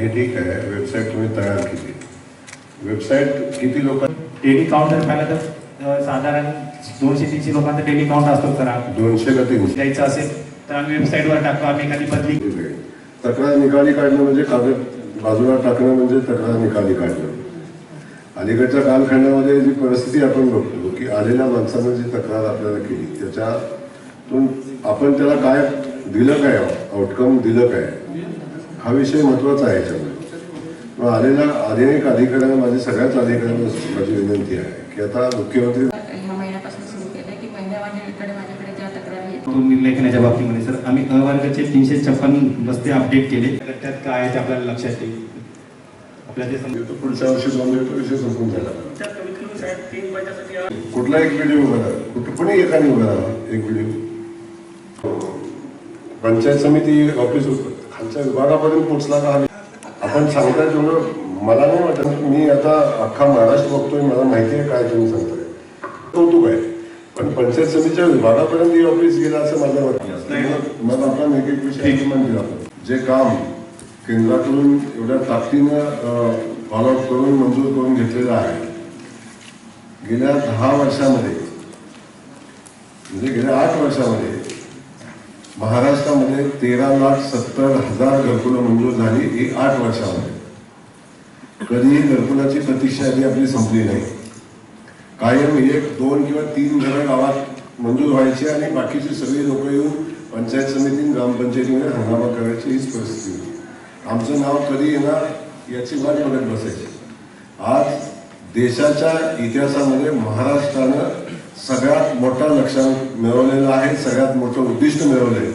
हे ठीक आहे वेबसाईट तुम्ही तयार केली. वेबसाईट किती लोक डेली काउंट जर पाहिलं तर साधारण दोनशे तीनशे लोकांचा डेली काउंट असतो सर. दोनशे का तीनशे? द्यायचं असेल तर आम्ही वेबसाईटवर टाकतो आम्ही एखादी बदली तक्रार निकाली काढणं म्हणजे कागद बाजूला टाकणं म्हणजे तक्रार निकाली काढणं. अलीकडच्या कालखंडामध्ये जी परिस्थिती आपण बघतो की आलेल्या माणसानं जी तक्रार आपल्याला केली त्याच्यातून आपण त्याला काय दिलं काय? आउटकम दिलं काय? हा विषय महत्त्वाचा आहे याच्यामध्ये. मग आलेल्या अनेक अधिकाऱ्यांना माझी सगळ्याच अधिकाऱ्यांना माझी विनंती आहे की आता मुख्यमंत्री ह्या महिन्यापासून सुरू की महिन्याकडे माझ्याकडे ज्या तक्रारी बाबतीमध्ये सर आम्ही अ वर्गाचे तीनशे छप्पन बस्ते अपडेट केले. तर त्यात काय आहे ते आपल्याला लक्षात येईल. आपल्याला. पुढच्या वर्षी दोन मिनिटं विषय संपून झाला कुठला एक व्हिडिओ बघा कुठं कोणी एकाने बघा एक व्हिडिओ पंचायत समिती ऑफिस खालच्या विभागापर्यंत पोहोचला का? आपण सांगताय तेवढं मला नाही वाटत. मी आता अख्खा महाराष्ट्र बघतोय मला माहिती आहे काय तुम्ही सांगताय. कौतुक आहे. पण पंचायत समितीच्या विभागापर्यंत ही ऑफिस गेला असं माझं वाटतं मग- आपण एक एक विषय आपण जे काम केंद्राकडून एवढ्या ताकदीनं फॉलोअप करून मंजूर करून घेतलेलं आहे. गेल्या दहा वर्षामध्ये म्हणजे गेल्या आठ वर्षामध्ये महाराष्ट्रामध्ये तेरा लाख सत्तर हजार घरकुलं मंजूर झाली ही आठ वर्षामध्ये. कधीही घरकुलाची प्रतीक्षा यादी आपली संपली नाही. कायम एक दोन किंवा तीन घरं गावात मंजूर व्हायची आणि बाकीची सगळी लोक येऊन पंचायत समिती ग्रामपंचायतीमध्ये हंगामा करायची हीच परिस्थिती होती. आमचं नाव कधी येणार याची वाट बघत बसायची. आज देशाच्या इतिहासामध्ये महाराष्ट्रानं सगळ्यात मोठा लक्षांक मिळवलेला आहे सगळ्यात मोठं उद्दिष्ट मिळवलं आहे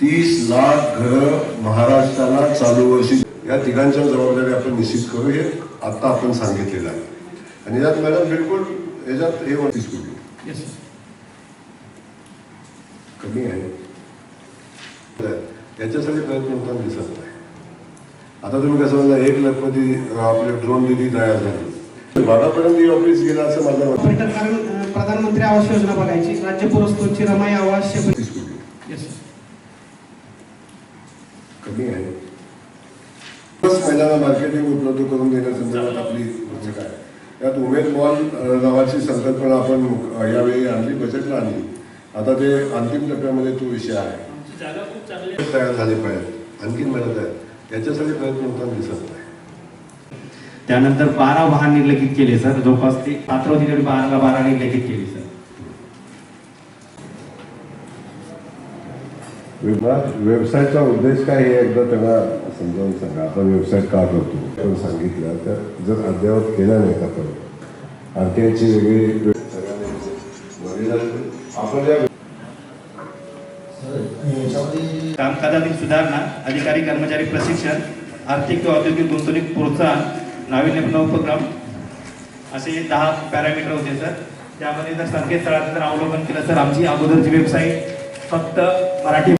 तीस लाख घरं महाराष्ट्राला चालू वर्षी या तिघांच्या जबाबदारी आपण निश्चित करू हे आता आपण सांगितलेलं आहे. आणि यात मॅडम बिलकुल याच्यात हे sir. कमी आहे. याच्यासाठी प्रयत्न होताना दिसत नाही. आता तुम्ही कसं म्हणता एक लखपती आपले ड्रोन दिली तयार झाली. भागापर्यंत ही ऑफिस गेला असं माझं कारण प्रधानमंत्री आवास योजना बघायची. राज्य पुरस्कृतची रमाई आवास. कमी आहे. बस महिलांना मार्केटिंग उपलब्ध करून देण्यासंदर्भात आपली भूमिका आहे यात उमेद मॉल अ, नावाची संकल्पना आपण यावेळी आणली बजेटला आणली. आता ते अंतिम टप्प्यामध्ये तो विषय आहे. तयार झाले पाहिजेत आणखीन मिळत आहेत याच्यासाठी प्रयत्न होताना दिसत नाही. त्यानंतर बारा वाहन निर्लगित केले सर. जवळपास ते पात्र दिलेली बारा बारा निर्लगित केली सर. वेबसाईटचा उद्देश काय हे एकदा त्यांना समजावून सांगा. आपण वेबसाईट का करतो? आपण सांगितलं तर जर अद्ययावत केला नाही का आपण आरटीआयची वेगळी आपण कामकाजातील सुधारणा अधिकारी कर्मचारी प्रशिक्षण आर्थिक व औद्योगिक गुंतवणूक प्रोत्साहन नाविन्यपूर्ण उपक्रम. असे दहा पॅरामीटर होते सर त्यामध्ये जर संकेतस्थळाचं जर अवलोकन केलं तर आमची अगोदरची वेबसाईट फक्त मराठी